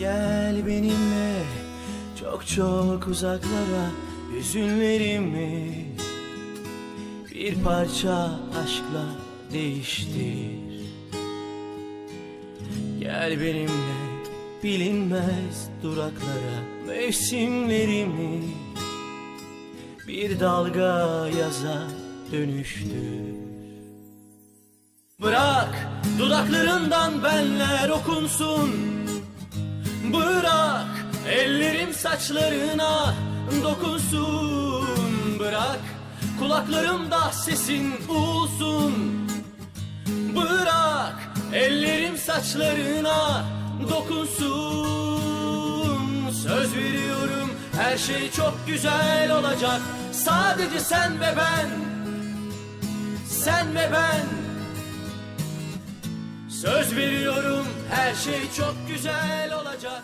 Gel benimle çok çok uzaklara Hüzünlerimi bir parça aşkla değiştir. Gel benimle bilinmez duraklara Mevsimlerimi. Bir dalga yaza dönüştür. Bırak dudaklarından benler okunsun saçlarına dokunsun Bırak. Kulaklarımda sesin uğulsun Bırak ellerim saçlarına dokunsun. Söz veriyorum her şey çok güzel olacak. Sadece sen ve ben Sen ve ben. Söz veriyorum her şey çok güzel olacak